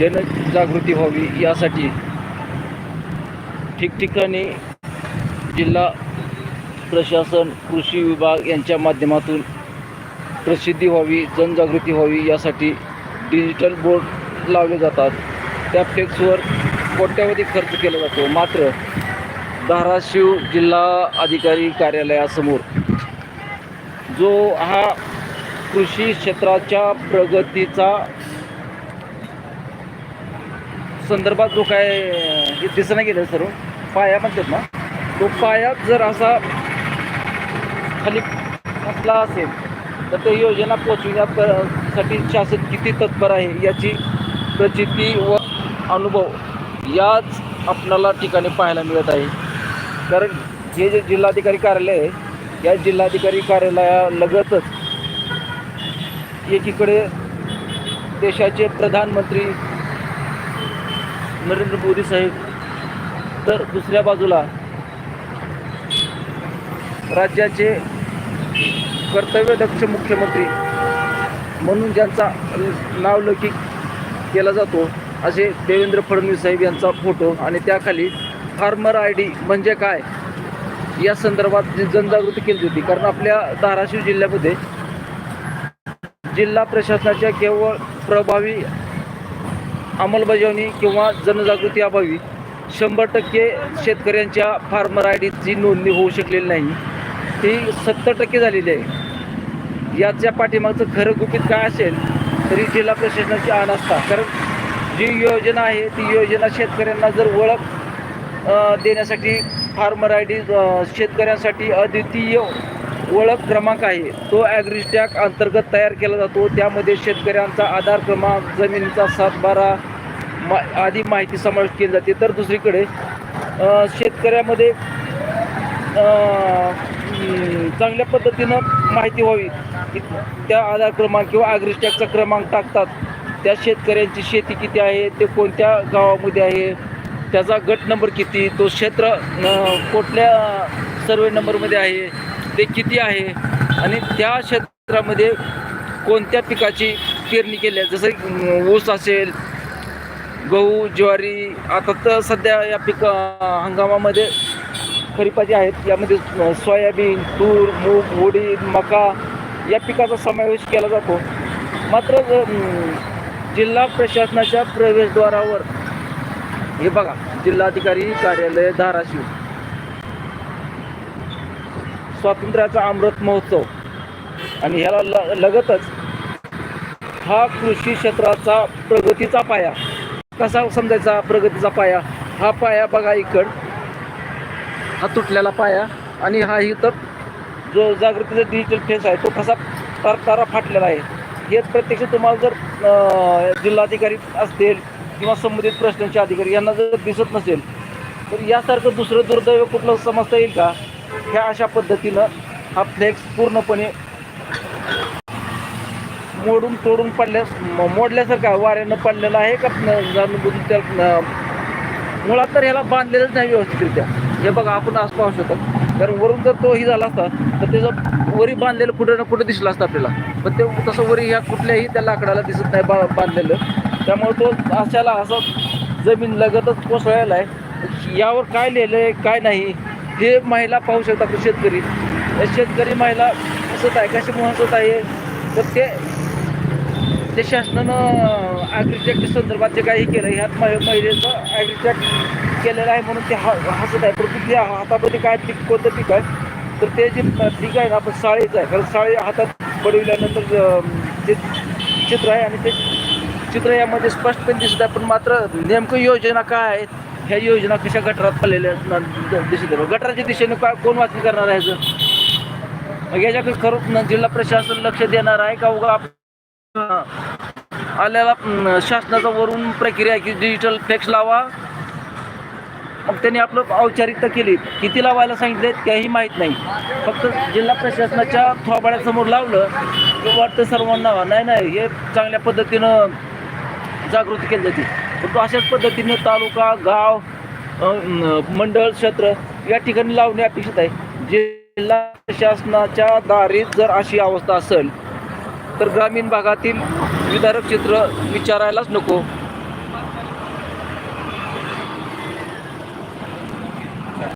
जनजागृती व्हावी यासाठी ठिकठिकाणी जिल्हा प्रशासन कृषी विभाग यांच्या माध्यमातून प्रसिद्धी व्हावी जनजागृती व्हावी यासाठी डिजिटल बोर्ड लावले जातात. त्या फ्लेक्सवर कोट्यावधी खर्च केला जातो. मात्र धाराशिव जिल्हा अधिकारी कार्यालयासमोर जो हा कृषी क्षेत्राच्या प्रगतीचा संदर्भात जो काय हे दिसणं गेलं सर्व. पाया म्हणतात ना. तो पाया जर असा खाली असला असेल तर ते योजना पोचविण्यासाठी शासन किती तत्पर आहे याची प्रचिती व अनुभव याच आपणाला ठिकाणी पाहायला मिळत आहे. कारण हे जे जिल्हाधिकारी कार्यालय आहे या जिल्हाधिकारी कार्यालयालगतच एकीकडे देशाचे प्रधानमंत्री नरेंद्र मोदी साहेब. तर दुसऱ्या बाजूला राज्याचे कर्तव्यदक्ष मुख्यमंत्री म्हणून ज्यांचा नावलौकिक केला जातो असे देवेंद्र फडणवीस साहेब यांचा फोटो आणि त्याखाली फार्मर आय डी म्हणजे काय या संदर्भात जनजागृती केली होती. कारण आपल्या धाराशिव जिल्ह्यामध्ये जिल्हा प्रशासनाच्या केवळ प्रभावी अंमलबजावणी किंवा जनजागृती अभावी शंभर टक्के शेतकऱ्यांच्या फार्मर आय डीची नोंदणी होऊ शकलेली नाही. ती सत्तर टक्के झालेली आहे. याच्या पाठीमागचं खरं गुपित काय असेल तरी जिल्हा प्रशासनाची आण असता. कारण जी योजना आहे ती योजना शेतकऱ्यांना जर ओळख देण्यासाठी फार्मर आय डी शेतकऱ्यांसाठी अद्वितीय ओळख क्रमांक आहे. तो ॲग्रिस्टॅक अंतर्गत तयार केला जातो. त्यामध्ये शेतकऱ्यांचा आधार क्रमांक जमिनीचा सातबारा मा आदी माहिती समाविष्ट केली जाते. तर दुसरीकडे शेतकऱ्यामध्ये चांगल्या पद्धतीनं माहिती व्हावी. त्या आधार क्रमांक किंवा ॲग्रिस्टॅकचा क्रमांक टाकतात. त्या शेतकऱ्यांची शेती किती आहे? ते कोणत्या गावामध्ये आहे? त्याचा गट नंबर किती? तो क्षेत्र कुठल्या सर्वे नंबरमध्ये आहे? ते किती आहे? आणि त्या क्षेत्रामध्ये कोणत्या पिकाची पेरणी केली आहे? जसं ऊस असेल गहू ज्वारी आता तर सध्या या पिका हंगामामध्ये खरीपाचे आहेत. यामध्ये सोयाबीन तूर मूग उडीद मका या पिकाचा समावेश केला जातो. मात्र जिल्हा प्रशासनाच्या प्रवेशद्वारावर हे बघा जिल्हाधिकारी कार्यालय धाराशिव. स्वातंत्र्याचा अमृत महोत्सव. आणि ह्याला ल लगतच हा कृषी क्षेत्राचा प्रगतीचा पाया. कसा समजायचा प्रगतीचा पाया? हा पाया बघा इकड. हा तुटलेला पाया आणि हा इथं जो जागृतीचा डिजिटल फेस आहे तो कसा तार तारा फाटलेला आहे. हे प्रत्यक्ष तुम्हाला जर जिल्हाधिकारी असतील किंवा संबंधित प्रश्नांचे अधिकारी यांना जर दिसत नसेल तर यासारखं दुसरं दुर्दैव कुठलं समजता येईल का? ह्या अशा पद्धतीनं हा फ्लेक्स पूर्णपणे मोडून तोडून पडल्या म- मोडल्यासारखा वाऱ्यानं पडलेला आहे का? जाणून त्या मुळात तर ह्याला बांधलेलंच नाही व्यवस्थितरित्या. हे बघा आपण आज पाहू शकतो. कारण वरून जर तो ही झाला असता तर त्याचं वरी बांधलेलं कुठं ना कुठं दिसलं असतं आपल्याला. पण ते तसं वरी ह्या कुठल्याही त्या लाकडाला दिसत नाही बा बांधलेलं. त्यामुळे तो अशाला असं जमीन लगतच कोसळायला आहे. यावर काय लिहिलं आहे काय नाही हे महिला पाहू शकतात शेतकरी शेतकरी महिला हसत आहे कशी हसत आहे? तर ते ते शासनानं ॲग्रिटेक्ट संदर्भात जे काही केलं ह्यात महि- महिलेचं ॲग्रिटेक्ट केलेलं आहे म्हणून ते हा हसत आहे. परंतु त्या हातामध्ये काय पीक कोणतं पीक आहे? तर ते जे पीक आहे ना आपण साळीचं आहे. कारण साळी हातात पडविल्यानंतर जे ते चित्र आहे आणि ते चित्र यामध्ये स्पष्टपणे दिसत आहे. पण मात्र नेमकं योजना काय आहेत? ह्या योजना कशा गटारात पडलेल्या दिसत आहे गटाराच्या दिशेने काय कोण वाचन करणार आहे मग याच्याकडे खरंच जिल्हा प्रशासन लक्ष देणार आहे का उगा आप- आल्याला शासनाचा वरून प्रक्रिया आहे की डिजिटल फ्लेक्स लावा. मग त्यांनी आपलं औपचारिकता केली. किती लावायला सांगितले त्याही माहीत नाही. फक्त जिल्हा प्रशासनाच्या थोबाड्यासमोर लावलं की वाटतं सर्वांना नाही नाही हे चांगल्या पद्धतीनं जागृती केली जाते. परंतु अशाच पद्धतीनं तालुका गाव मंडळ क्षेत्र या ठिकाणी लावणे अपेक्षित आहे. जिल्हा प्रशासनाच्या दारीत जर अशी अवस्था असेल तर ग्रामीण भागातील विदारक चित्र विचारायलाच नको.